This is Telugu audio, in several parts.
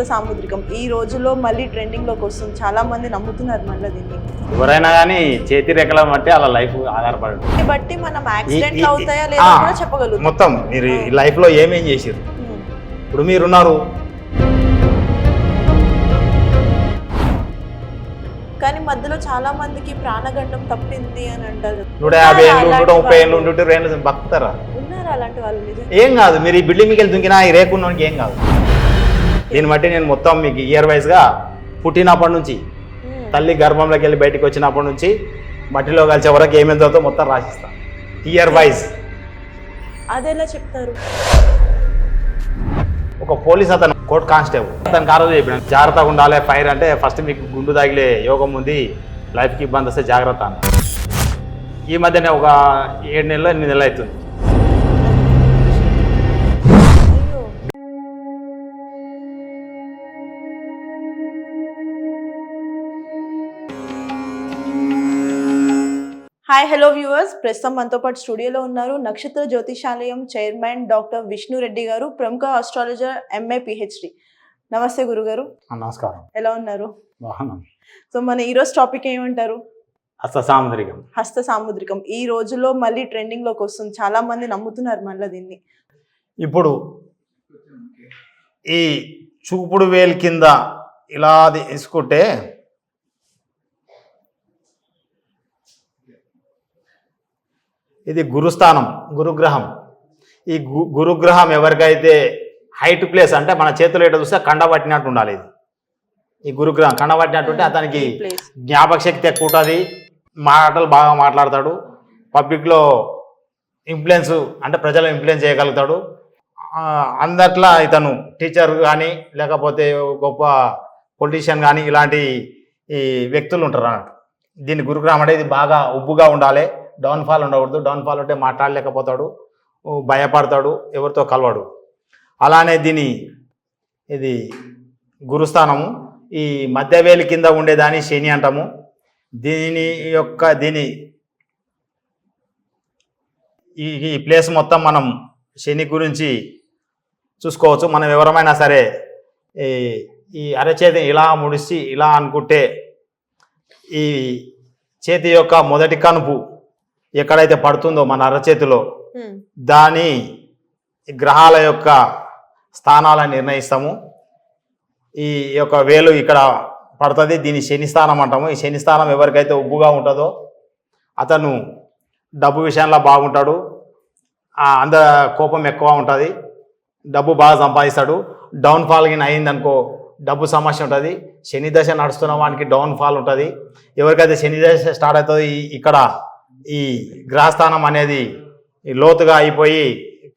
హస్త సాముద్రికం. ఈ రోజుల్లో మళ్ళీ ట్రెండింగ్లోకి వస్తుంది. చాలా మంది నమ్ముతున్నారు మళ్ళీ దీన్ని. ఎవరైనా కానీ చేతి రెక్కల బట్టి అలా లైఫ్ ఆధారపడి ఉంటుంది. దీన్ని బట్టి మనం ఈ- అవుతాయా లేదా కూడా చెప్పగలుగుతాం. మొత్తం మీరు ఈ లైఫ్లో ఏమేం చేసారు. ఇప్పుడు మీరున్నారు. కానీ మధ్యలో చాలా మందికి ప్రాణగండం తప్పింది అని అంటారు. నూట యాభై ఏళ్ళు నూట ముప్పై ఏళ్ళు బతుకుతారా? వాళ్ళు? ఉన్నారా అలాంటి వాళ్ళు ఏం కాదు మీరు ఈ బిల్డింగ్ వెళ్ళి దుంకినా ఈ రేకున్నోనికి ఏం కాదు. దీన్ని బట్టి నేను మొత్తం మీకు ఇయర్ వైజ్గా పుట్టినప్పటి నుంచి. తల్లి గర్భంలోకి వెళ్ళి బయటికి వచ్చినప్పటి నుంచి మట్టిలో కలిసే వరకు ఏమేమి చదువుతో మొత్తం రాసిస్తాను ఇయర్ వైజ్ అదెలా చెప్తారు. ఒక పోలీస్ అతను కోర్ట్ కానిస్టేబుల్. అతను కారోజు చెప్పిన జాగ్రత్తగా ఉండాలి ఫైర్ అంటే ఫస్ట్ మీకు గుండు తగిలే యోగం ఉంది లైఫ్కి ఇబ్బంది వస్తే జాగ్రత్త అన్న ఈ మధ్యనే ఒక ఏడు నెలలు ఎనిమిది నెలలు అవుతుంది. హాయ్ హలో వ్యూవర్స్ ప్రస్తుతం మనతో పాటు స్టూడియోలో ఉన్నారు నక్షత్ర జ్యోతిషాలయం చైర్మన్ డాక్టర్ విష్ణు రెడ్డి గారు ప్రముఖ ఆస్ట్రాలజర్ ఎంఏ పిహెచ్డి నమస్తే గురుగారు. నమస్కారం. ఎలా ఉన్నారు? సో మన ఈరోజు టాపిక్ ఏమంటారు? హస్త సాముద్రికం. హస్త సాముద్రికం. ఈ రోజుల్లో మళ్ళీ ట్రెండింగ్లోకి వస్తుంది. చాలా మంది నమ్ముతున్నారు మళ్ళీ దీన్ని. ఇప్పుడు ఈ చూపుడు వేలు కింద ఇలా తీసుకుంటే ఇది గురుస్థానం గురుగ్రహం. ఈ గు గురుగ్రహం ఎవరికైతే హైట్ ప్లేస్ అంటే మన చేతిలో ఎట చూస్తే కండ పట్టినట్టు ఉండాలి ఇది. ఈ గురుగ్రహం కండ పట్టినట్టు ఉంటే అతనికి జ్ఞాపక శక్తి ఎక్కువ ఉంటుంది మాటలు బాగా మాట్లాడతాడు పబ్లిక్లో ఇన్ఫ్లుయెన్స్ అంటే ప్రజలు ఇన్ఫ్లుయెన్స్ చేయగలుగుతాడు. అందట్లా ఇతను టీచర్ కానీ లేకపోతే గొప్ప పొలిటీషియన్ కానీ ఇలాంటి ఈ వ్యక్తులు ఉంటారు అన్నట్టు. దీని గురుగ్రహం అంటే ఇది బాగా ఉబ్బుగా ఉండాలి. డౌన్ఫాల్ ఉండకూడదు. డౌన్ఫాల్ ఉంటే మాట్లాడలేకపోతాడు. భయపడతాడు. ఎవరితో కలవడు. అలానే దీని ఇది గురుస్థానము. ఈ మధ్యవేలి కింద ఉండేదాన్ని శని అంటాము. దీని యొక్క దీని ఈ ఈ ప్లేస్ మొత్తం మనం శని గురించి చూసుకోవచ్చు. మనం ఎవరమైనా సరే ఈ ఈ అరచేతి ఇలా ముడిసి ఇలా అనుకుంటే ఈ చేతి యొక్క మొదటి కనుపు ఎక్కడైతే పడుతుందో మన అరచేతిలో. దాని గ్రహాల యొక్క స్థానాలను నిర్ణయిస్తాము. ఈ యొక్క వేలు ఇక్కడ పడుతుంది దీని శని స్థానం అంటాము. ఈ శని స్థానం ఎవరికైతే ఉబ్బుగా ఉంటుందో అతను డబ్బు విషయంలో బాగుంటాడు. అంద కోపం ఎక్కువ ఉంటుంది. డబ్బు బాగా సంపాదిస్తాడు. డౌన్ఫాల్ గిన అయిందనుకో డబ్బు సమస్య ఉంటుంది. శని దశ నడుస్తున్న వానికి డౌన్ఫాల్ ఉంటుంది. ఎవరికైతే శని దశ స్టార్ట్ అవుతుందో ఇక్కడ ఈ గ్రహస్థానం అనేది లోతుగా అయిపోయి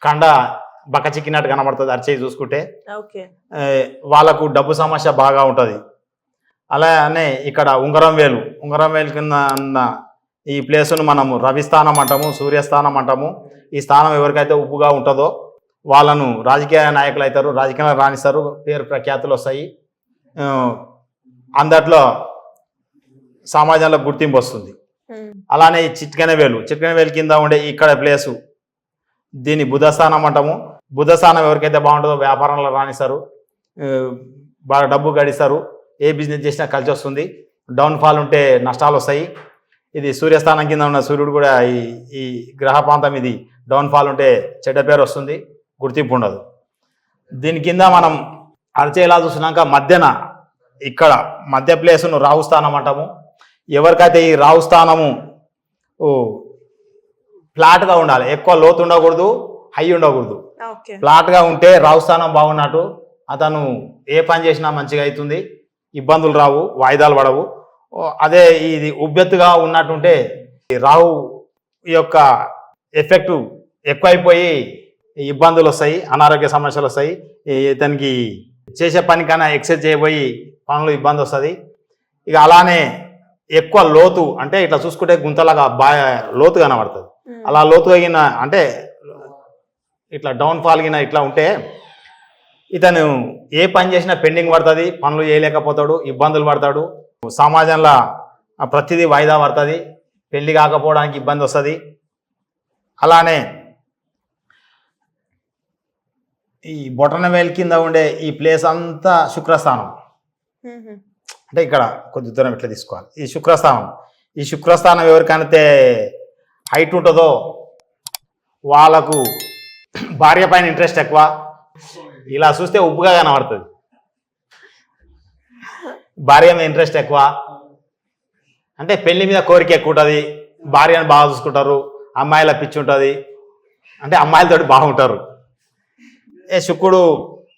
కండ బక్క చిక్కినట్టు కనబడుతుంది. అరిచేయి చూసుకుంటే. వాళ్ళకు డబ్బు సమస్య బాగా ఉంటుంది. అలానే ఇక్కడ ఉంగరం వేలు. ఉంగరం వేలు కింద ఉన్న ఈ ప్లేసును మనము రవిస్థానం అంటాము సూర్యస్థానం అంటాము. ఈ స్థానం ఎవరికైతే ఉప్పుగా ఉంటుందో వాళ్ళను రాజకీయ నాయకులు అవుతారు రాజకీయంలో రాణిస్తారు పేరు ప్రఖ్యాతులు వస్తాయి. అందట్లో సమాజంలో గుర్తింపు వస్తుంది. అలానే ఈ చిట్కనవేలు వేలు కింద ఉండే ఇక్కడ ప్లేసు దీన్ని బుధస్థానం అంటాము. బుధస్థానం ఎవరికైతే బాగుంటుందో వ్యాపారంలో రాణిస్తారు. బాగా డబ్బు గడిస్తారు. ఏ బిజినెస్ చేసినా కలిసి వస్తుంది. డౌన్ఫాల్ ఉంటే నష్టాలు వస్తాయి. ఇది సూర్యస్థానం కింద ఉన్న సూర్యుడు కూడా ఈ ఈ గ్రహ ప్రాంతం ఇది. డౌన్ఫాల్ ఉంటే చెడ్డ పేరు వస్తుంది. గుర్తింపు ఉండదు. దీని కింద మనం అరచేలా చూసినాక మధ్యన ఇక్కడ మధ్య ప్లేసును రాహుస్థానం అంటాము. ఎవరికైతే ఈ రాహుస్థానము ఫ్లాట్గా ఉండాలి. ఎక్కువ లోతు ఉండకూడదు హై ఉండకూడదు. ఫ్లాట్గా ఉంటే రాహు స్థానం బాగున్నట్టు అతను ఏ పని చేసినా మంచిగా అవుతుంది. ఇబ్బందులు రావు వాయిదాలు పడవు. అదే ఇది ఉబ్బెత్తుగా ఉన్నట్టుంటే రాహు యొక్క ఎఫెక్ట్ ఎక్కువైపోయి ఇబ్బందులు వస్తాయి అనారోగ్య సమస్యలు వస్తాయి. ఇతనికి చేసే పని కన్నా ఎక్సైజ్ చేయబోయి పనులు ఇబ్బంది వస్తుంది. ఇక అలానే ఎక్కువ లోతు అంటే ఇట్లా చూసుకుంటే గుంతలాగా బాగా లోతు కనబడుతుంది. అలా లోతు తగిన అంటే ఇట్లా డౌన్ ఫాల్ గిన ఇట్లా ఉంటే ఇతను ఏ పని చేసినా పెండింగ్ పడుతుంది పనులు చేయలేకపోతాడు ఇబ్బందులు పడతాడు. సమాజంలో ప్రతిదీ వాయిదా పడుతుంది పెళ్ళి కాకపోవడానికి ఇబ్బంది వస్తుంది. అలానే ఈ బొటన వేలు కింద ఉండే ఈ ప్లేస్ అంతా శుక్రస్థానం. అంటే ఇక్కడ కొద్ది దూరం ఇట్లా తీసుకోవాలి? ఈ శుక్రస్థానం. ఈ శుక్రస్థానం ఎవరికైతే హైట్ ఉంటుందో వాళ్ళకు భార్య పైన ఇంట్రెస్ట్ ఎక్కువ. ఇలా చూస్తే ఉప్పుగా కనబడుతుంది. భార్య మీద ఇంట్రెస్ట్ ఎక్కువ. అంటే పెళ్ళి మీద కోరిక ఎక్కువ ఉంటుంది. భార్యను బాగా చూసుకుంటారు. అమ్మాయిల పిచ్చి ఉంటుంది. అంటే అమ్మాయిలతోటి బాగుంటారు. ఏ శుక్రుడు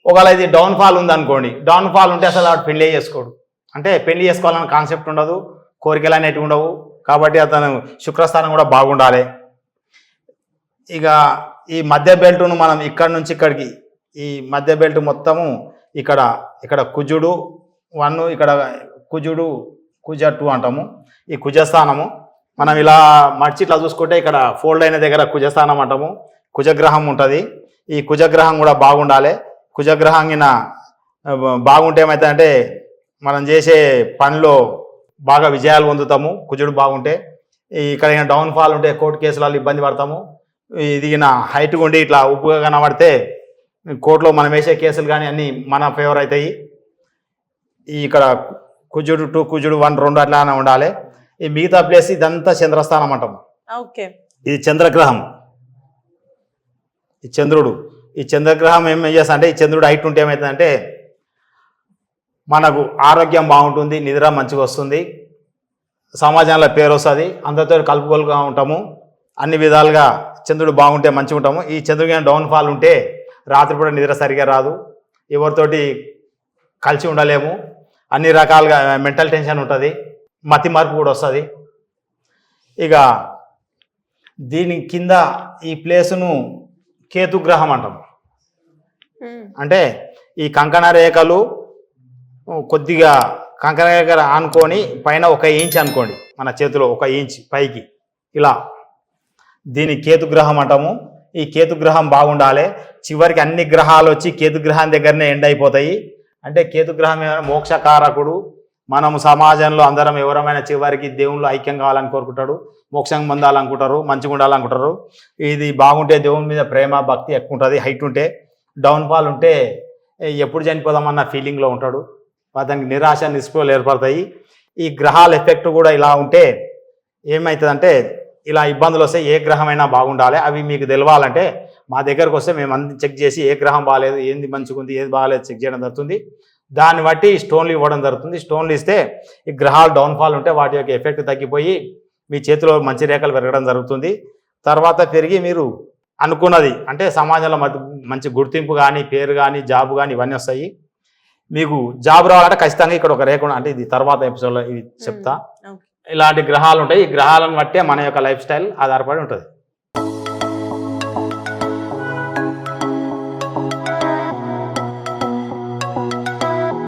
ఒకవేళ ఇది డౌన్ ఫాల్ ఉంది అనుకోండి డౌన్ ఫాల్ ఉంటే అసలు వాడు పెళ్ళే చేసుకోడు. అంటే పెళ్ళి చేసుకోవాలనే కాన్సెప్ట్ ఉండదు కోరికలు అనేటివి ఉండవు. కాబట్టి అతను శుక్రస్థానం కూడా బాగుండాలి. ఇక ఈ మధ్య బెల్ట్ను మనం ఇక్కడ నుంచి ఇక్కడికి ఈ మధ్య బెల్ట్ మొత్తము ఇక్కడ ఇక్కడ కుజుడు వన్ ఇక్కడ కుజుడు కుజ టూ అంటాము. ఈ కుజస్థానము. మనం ఇలా మడిచి ఇట్లా చూసుకుంటే ఇక్కడ ఫోల్డ్ అయిన దగ్గర కుజస్థానం అంటాము. కుజగ్రహం ఉంటుంది. ఈ కుజగ్రహం కూడా బాగుండాలి. కుజగ్రహం కింద బాగుంటే ఏమవుతుందంటే మనం చేసే పనిలో బాగా విజయాలు పొందుతాము కుజుడు బాగుంటే ఇక్కడ డౌన్ ఫాల్ ఉంటే కోర్టు కేసులలో ఇబ్బంది పడతాము. ఇది నా హైట్ ఉండి ఇట్లా ఉప్పుగా కనబడితే కోర్టులో మనం వేసే కేసులు కానీ అన్నీ మన ఫేవర్ అవుతాయి. ఈ ఇక్కడ కుజుడు టూ కుజుడు వన్ రెండు అట్లానే ఉండాలి. ఈ మిగతా ప్లేస్ ఇదంతా చంద్రస్థానం అంటాం. ఓకే. ఇది చంద్రగ్రహం. ఈ చంద్రుడు. ఈ చంద్రగ్రహం ఏం చేస్తా అంటే ఈ చంద్రుడు హైట్ ఉంటే ఏమవుతుందంటే మనకు ఆరోగ్యం బాగుంటుంది నిద్ర మంచిగా వస్తుంది. సమాజంలో పేరు వస్తుంది. అందరితో కలుపుకోలుగా ఉంటాము. అన్ని విధాలుగా చంద్రుడు బాగుంటే మంచిగా ఉంటాము. ఈ చంద్రుడికి డౌన్ ఫాల్ ఉంటే రాత్రిపూట నిద్ర సరిగా రాదు. ఎవరితోటి కలిసి ఉండలేము. అన్ని రకాలుగా మెంటల్ టెన్షన్ ఉంటుంది. మతి మార్పు కూడా వస్తుంది. ఇక దీని కింద ఈ ప్లేసును కేతుగ్రహం అంటాం. అంటే ఈ కంకణ రేఖలు కొద్దిగా కంకర రేఖ ఆనుకొని పైన ఒక ఇంచ్ అనుకోండి. మన చేతిలో ఒక ఇంచ్ పైకి. ఇలా. దీని కేతుగ్రహం అంటాము. ఈ కేతుగ్రహం బాగుండాలి. చివరికి అన్ని గ్రహాలు వచ్చి కేతుగ్రహం దగ్గరనే ఎండ్ అయిపోతాయి. అంటే కేతుగ్రహం ఏమైనా మోక్షకారకుడు మనము సమాజంలో అందరం ఎవరమైనా చివరికి దేవుళ్ళు ఐక్యం కావాలని కోరుకుంటాడు మోక్షం పొందాలనుకుంటారు మంచిగా ఉండాలనుకుంటారు. ఇది బాగుంటే దేవుని మీద ప్రేమ భక్తి ఎక్కువ ఉంటుంది హైట్ ఉంటే డౌన్ ఫాల్ ఉంటే ఎప్పుడు చనిపోదామన్న ఫీలింగ్లో ఉంటాడు. అతనికి నిరాశ నిస్పృహలు ఏర్పడతాయి. ఈ గ్రహాల ఎఫెక్ట్ కూడా ఇలా ఉంటే ఏమవుతుందంటే ఇలా ఇబ్బందులు వస్తే ఏ గ్రహమైనా బాగుండాలి. అవి మీకు తెలవాలంటే మా దగ్గరకు వస్తే మేము అన్ని చెక్ చేసి ఏ గ్రహం బాగాలేదు ఏంది మంచిగా ఉంది ఏది బాగాలేదు చెక్ చేయడం జరుగుతుంది. దాన్ని బట్టి స్టోన్లు ఇవ్వడం జరుగుతుంది. స్టోన్లు ఇస్తే ఈ గ్రహాలు డౌన్ఫాల్ ఉంటే వాటి యొక్క ఎఫెక్ట్ తగ్గిపోయి మీ చేతిలో మంచి రేఖలు పెరగడం జరుగుతుంది. తర్వాత పెరిగి మీరు అనుకున్నది అంటే సమాజంలో మధ్య మంచి గుర్తింపు కానీ పేరు కానీ జాబ్ కానీ ఇవన్నీ వస్తాయి. మీకు జాబ్ రావాలంటే ఖచ్చితంగా ఇక్కడ ఒక రేఖ. అంటే ఇది తర్వాత ఎపిసోడ్లో ఇది చెప్తా. ఇలాంటి గ్రహాలు ఉంటాయి. ఈ గ్రహాలను బట్టే మన యొక్క లైఫ్ స్టైల్ ఆధారపడి ఉంటుంది.